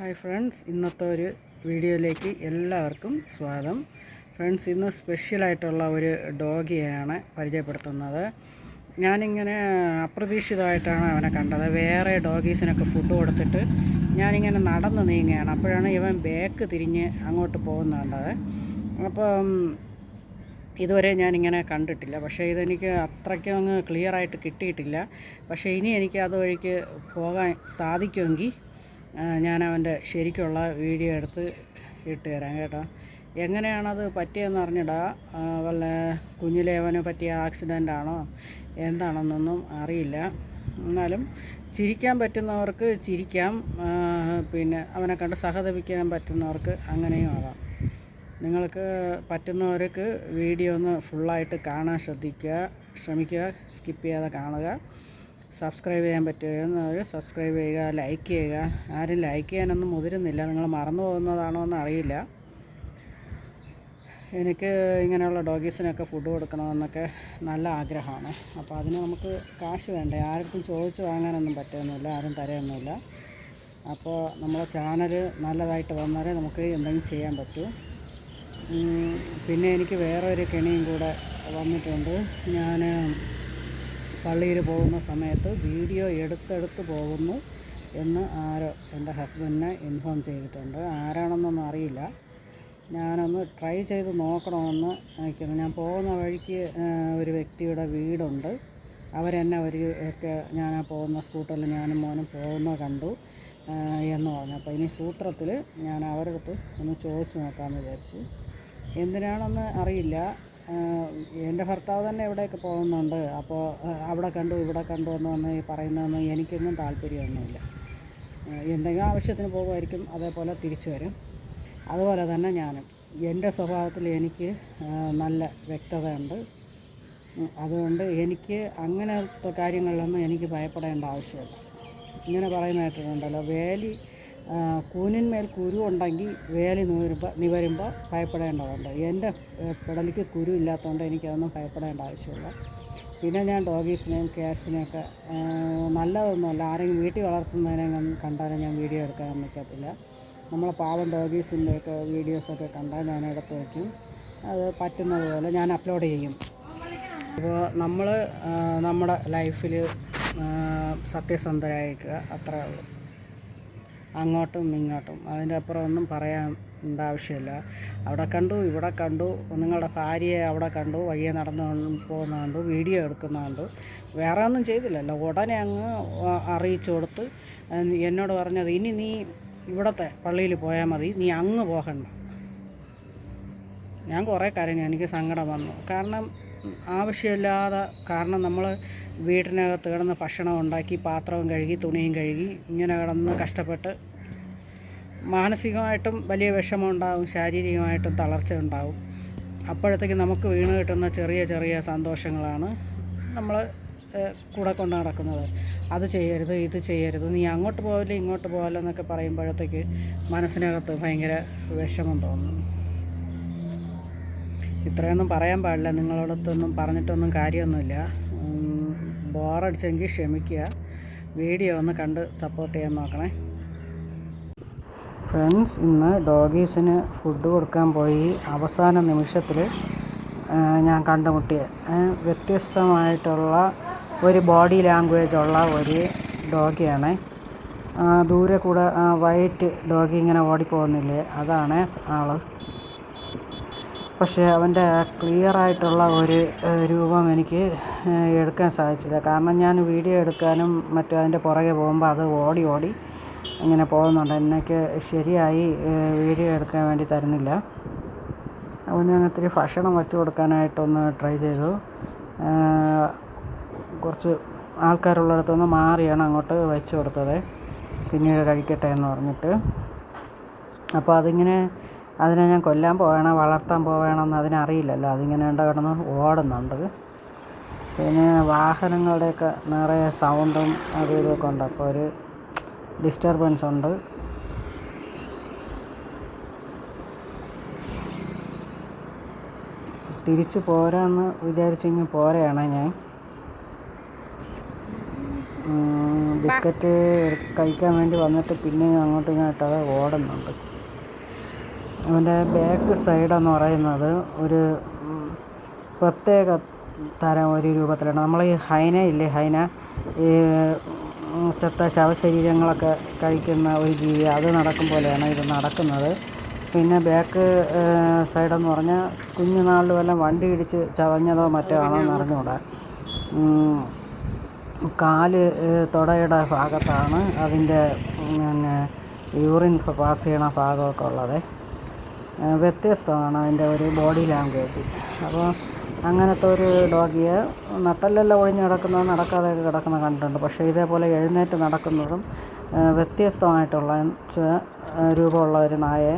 Hi friends ഇന്നത്തെ ഒരു വീഡിയോയിലേക്ക് എല്ലാവർക്കും സ്വാഗതം. ഫ്രണ്ട്സ് ഇന്ന് സ്പെഷ്യലായിട്ടുള്ള ഒരു ഡോഗിയെയാണ് പരിചയപ്പെടുത്തുന്നത്. ഞാനിങ്ങനെ അപ്രതീക്ഷിതമായിട്ടാണ് അവനെ കണ്ടത്. വേറെ ഡോഗീസിനൊക്കെ ഫുഡ് കൊടുത്തിട്ട് ഞാനിങ്ങനെ നടന്ന് നീങ്ങുകയാണ്. അപ്പോഴാണ് ഇവൻ ബാക്ക് തിരിഞ്ഞ് അങ്ങോട്ട് പോകുന്നത് കണ്ടത്. അപ്പം ഇതുവരെ ഞാനിങ്ങനെ കണ്ടിട്ടില്ല. പക്ഷേ ഇതെനിക്ക് അത്രയ്ക്കും അങ്ങ് ക്ലിയറായിട്ട് കിട്ടിയിട്ടില്ല. പക്ഷേ ഇനി എനിക്ക് അതുവഴിക്ക് പോകാൻ സാധിക്കുമെങ്കിൽ ഞാൻ അവന്റെ ശരിക്കുള്ള വീഡിയോ എടുത്ത് ഇട്ട് തരാം കേട്ടോ. എങ്ങനെയാണത് പറ്റിയതെന്ന് അറിഞ്ഞിടാ. വല്ല കുഞ്ഞിലേവന് പറ്റിയ ആക്സിഡന്റ് ആണോ? എന്താണെന്നൊന്നും അറിയില്ല. എന്നാലും ചിരിക്കാൻ പറ്റുന്നവർക്ക് ചിരിക്കാം. പിന്നെ അവനെ കണ്ട് സഹതപിക്കാൻ പറ്റുന്നവർക്ക് അങ്ങനെയും ആവാം നിങ്ങൾക്ക് പറ്റുന്നവർക്ക് വീഡിയോ ഒന്ന് ഫുള്ളായിട്ട് കാണാൻ ശ്രദ്ധിക്കുക. ശ്രമിക്കുക. സ്കിപ്പ് ചെയ്യാതെ കാണുക. സബ്സ്ക്രൈബ് ചെയ്യാൻ പറ്റുന്നവർ സബ്സ്ക്രൈബ് ചെയ്യുക ലൈക്ക് ചെയ്യുക. ആരും ലൈക്ക് ചെയ്യാനൊന്നും മുതിരുന്നില്ല. നിങ്ങൾ മറന്നു പോകുന്നതാണോ എന്ന് അറിയില്ല. എനിക്ക് ഇങ്ങനെയുള്ള ഡോഗീസിനൊക്കെ ഫുഡ് കൊടുക്കണമെന്നൊക്കെ നല്ല ആഗ്രഹമാണ്. അപ്പോൾ അതിന് നമുക്ക് കാശ് വേണ്ടേ? ആർക്കും ചോദിച്ച് വാങ്ങാനൊന്നും പറ്റുന്നില്ല. ആരും തരയൊന്നുമില്ല. അപ്പോൾ നമ്മളെ ചാനൽ നല്ലതായിട്ട് വന്നാലേ നമുക്ക് എന്തെങ്കിലും ചെയ്യാൻ പറ്റൂ. പിന്നെ എനിക്ക് വേറെ ഒരു കെണിയും കൂടെ വന്നിട്ടുണ്ട്. ഞാൻ പള്ളിയിൽ പോകുന്ന സമയത്ത് വീഡിയോ എടുത്തെടുത്ത് പോകുന്നു എന്ന് ആരോ എന്റെ ഹസ്ബൻഡിനെ ഇൻഫോം ചെയ്തിട്ടുണ്ട്. ആരാണെന്നൊന്നും അറിയില്ല. ഞാനൊന്ന് ട്രൈ ചെയ്ത് നോക്കണമെന്ന് നിൽക്കുന്നു. ഞാൻ പോകുന്ന വഴിക്ക് ഒരു വ്യക്തിയുടെ വീടുണ്ട്. അവരെന്നെ ഒരു ഒക്കെ ഞാൻ പോകുന്ന സ്കൂട്ടറിൽ ഞാനും മോനും പോകുന്ന കണ്ടു എന്ന് പറഞ്ഞു. അപ്പോൾ ഇനി സൂത്രത്തിൽ ഞാൻ അവരുടെ അടുത്ത് ഒന്ന് ചോദിച്ചു നോക്കാമെന്ന് വിചാരിച്ചു. എന്തിനാണെന്ന് അറിയില്ല. എന്റെ ഭർത്താവ് തന്നെ എവിടെയൊക്കെ പോകുന്നുണ്ട്? അപ്പോൾ അവിടെ കണ്ടു ഇവിടെ കണ്ടു എന്ന് പറഞ്ഞ് പറയുന്നതൊന്നും എനിക്കൊന്നും താല്പര്യമൊന്നുമില്ല. എന്തെങ്കിലും ആവശ്യത്തിന് പോകുമായിരിക്കും അതേപോലെ തിരിച്ചു വരും. അതുപോലെ തന്നെ ഞാനും. എന്റെ സ്വഭാവത്തിൽ എനിക്ക് നല്ല വ്യക്തതയുണ്ട്. അതുകൊണ്ട് എനിക്ക് അങ്ങനത്തെ കാര്യങ്ങളിലൊന്നും എനിക്ക് ഭയപ്പെടേണ്ട ആവശ്യമില്ല. ഇങ്ങനെ പറയുന്ന കേട്ടിട്ടുണ്ടല്ലോ വേലി കൂനിന്മേൽ കുരു ഉണ്ടെങ്കിൽ വേലി നിവരുമ്പോൾ നിവരുമ്പോൾ ഭയപ്പെടേണ്ടതുണ്ട്. എന്റെ പിടലിക്ക് കുരു ഇല്ലാത്തതുകൊണ്ട് എനിക്കതൊന്നും ഭയപ്പെടേണ്ട ആവശ്യമില്ല. പിന്നെ ഞാൻ ഡോഗീസിനെയും ക്യാറ്റ്സിനെയൊക്കെ നല്ലതൊന്നുമല്ല. ആരെങ്കിലും വീട്ടിൽ വളർത്തുന്നതിനെ കണ്ടാലും ഞാൻ വീഡിയോ എടുക്കാൻ നിൽക്കത്തില്ല നമ്മളെ പാവം ഡോഗീസിന്റെയൊക്കെ വീഡിയോസൊക്കെ കണ്ടാൽ ഞാൻ എടുത്ത് വയ്ക്കും. അത് പറ്റുന്നത് പോലെ ഞാൻ അപ്ലോഡ് ചെയ്യും. അപ്പോൾ നമ്മൾ നമ്മുടെ ലൈഫിൽ സത്യസന്ധരായിരിക്കുക. അത്രേ ഉള്ളൂ. അങ്ങോട്ടും ഇങ്ങോട്ടും. അതിന്റെ അപ്പുറം ഒന്നും പറയാൻ ആവശ്യമില്ല. അവിടെ കണ്ടു ഇവിടെ കണ്ടു നിങ്ങളുടെ ഭാര്യയെ അവിടെ കണ്ടു വഴിയെ നടന്നു പോകുന്ന കണ്ടു വീഡിയോ എടുക്കുന്ന കണ്ടു. വേറെ ഒന്നും ചെയ്തില്ലല്ലോ. ഉടനെ അങ്ങ് അറിയിച്ചു കൊടുത്ത് എന്നോട് പറഞ്ഞത് ഇനി നീ ഇവിടത്തെ പള്ളിയിൽ പോയാൽ മതി. നീ അങ്ങ് പോകണ്ട. ഞാൻ കുറേ കരഞ്ഞു എനിക്ക് സങ്കടം വന്നു. കാരണം ആവശ്യമില്ലാതെ കാരണം നമ്മൾ വീട്ടിനകത്ത് കിടന്ന് ഭക്ഷണം ഉണ്ടാക്കി പാത്രവും കഴുകി തുണിയും കഴുകി ഇങ്ങനെ കിടന്ന് കഷ്ടപ്പെട്ട് മാനസികമായിട്ടും വലിയ വിഷമം ഉണ്ടാവും ശാരീരികമായിട്ടും തളർച്ച ഉണ്ടാവും. അപ്പോഴത്തേക്ക് നമുക്ക് വീണ് കിട്ടുന്ന ചെറിയ ചെറിയ സന്തോഷങ്ങളാണ് നമ്മൾ കൂടെ കൊണ്ട് നടക്കുന്നത്. അത് ചെയ്യരുത് ഇത് ചെയ്യരുത് നീ അങ്ങോട്ട് പോകല്ലേ ഇങ്ങോട്ട് പോവില്ല എന്നൊക്കെ പറയുമ്പോഴത്തേക്ക് മനസ്സിനകത്ത് ഭയങ്കര വിഷമം തോന്നുന്നു ഇത്രയൊന്നും പറയാൻ പാടില്ല നിങ്ങളോടത്തൊന്നും പറഞ്ഞിട്ടൊന്നും കാര്യമൊന്നുമില്ല. ബോറടിച്ചെങ്കിൽ ക്ഷമിക്കുക. വീഡിയോ ഒന്ന് കണ്ട് സപ്പോർട്ട് ചെയ്യാൻ നോക്കണേ. ഫ്രണ്ട്സ് ഇന്ന് ഡോഗീസിന് ഫുഡ് കൊടുക്കാൻ പോയി. അവസാന നിമിഷത്തിൽ ഞാൻ കണ്ടുമുട്ടിയ വ്യത്യസ്തമായിട്ടുള്ള ഒരു ബോഡി ലാംഗ്വേജ് ഉള്ള ഒരു ഡോഗിയാണ്. ദൂരെ കൂടെ വൈറ്റ് ഡോഗി ഇങ്ങനെ ഓടിപ്പോകുന്നില്ലേ? അതാണ് ആൾ. പക്ഷേ അവന്റെ ക്ലിയർ ആയിട്ടുള്ള ഒരു രൂപം എനിക്ക് എടുക്കാൻ സാധിച്ചില്ല. കാരണം ഞാൻ വീഡിയോ എടുക്കാനും മറ്റും അതിന്റെ പുറകെ പോകുമ്പോൾ അത് ഓടി ഓടി ഇങ്ങനെ പോകുന്നുണ്ട്. എനിക്ക് ശരിയായി വീഡിയോ എടുക്കാൻ വേണ്ടി തരുന്നില്ല. അപ്പോൾ ഞാൻ ഇത്തിരി ഭക്ഷണം വെച്ച് കൊടുക്കാനായിട്ടൊന്ന് ട്രൈ ചെയ്തു. കുറച്ച് ആൾക്കാരുള്ളിടത്തുനിന്ന് മാറിയാണ് അങ്ങോട്ട് വെച്ച് കൊടുത്തത്. പിന്നീട് കഴിക്കട്ടെ എന്ന് പറഞ്ഞിട്ട്. അപ്പോൾ അതിങ്ങനെ അതിനെ ഞാൻ കൊല്ലാൻ പോവണോ വളർത്താൻ പോവേണമെന്ന് അതിനറിയില്ലല്ലോ. അതിങ്ങനെ ഉണ്ട് കിടന്ന് ഓടുന്നുണ്ട്. പിന്നെ വാഹനങ്ങളുടെയൊക്കെ നിറയെ സൗണ്ടും അതും ഇതൊക്കെ ഉണ്ട്. അപ്പോൾ ഒരു ഡിസ്റ്റർബൻസ് ഉണ്ട്. തിരിച്ച് പോരാന്ന് വിചാരിച്ചിങ്ങ് പോരാണ് ഞാൻ. ബിസ്ക്കറ്റ് കഴിക്കാൻ വേണ്ടി വന്നിട്ട് പിന്നെ അങ്ങോട്ടും ഇങ്ങോട്ടത് ഓടുന്നുണ്ട്. അവന്റെ ബാക്ക് സൈഡ് എന്ന് പറയുന്നത് ഒരു പ്രത്യേക തരം ഒരു രൂപത്തിലാണ്. നമ്മൾ ഈ ഹൈന ഇല്ലേ? ഹൈന ഈ ചത്ത ശവശരീരങ്ങളൊക്കെ കഴിക്കുന്ന ഒരു ജീവി അത് നടക്കും പോലെയാണ് ഇത് നടക്കുന്നത്. പിന്നെ ബാക്ക് സൈഡെന്ന് പറഞ്ഞാൽ കുഞ്ഞുനാളിൽ വല്ല വണ്ടി ഇടിച്ച് ചതഞ്ഞതോ മറ്റോ ആണെന്ന് അറിഞ്ഞുകൂടാ കാൽ തുടയുടെ ഭാഗത്താണ് അതിന്റെ പിന്നെ യൂറിൻ പാസ് ചെയ്യണ ഭാഗമൊക്കെ ഉള്ളത്. വ്യത്യസ്തമാണ് അതിന്റെ ഒരു ബോഡി ലാംഗ്വേജ്. അപ്പോൾ അങ്ങനത്തെ ഒരു ഡോഗിയെ നട്ടലെല്ലാം ഒഴിഞ്ഞ് കിടക്കുന്നത് നടക്കാതെയൊക്കെ കിടക്കുന്ന കണ്ടിട്ടുണ്ട്. പക്ഷേ ഇതേപോലെ എഴുന്നേറ്റ് നടക്കുന്നതും വ്യത്യസ്തമായിട്ടുള്ള രൂപമുള്ള ഒരു നായയെ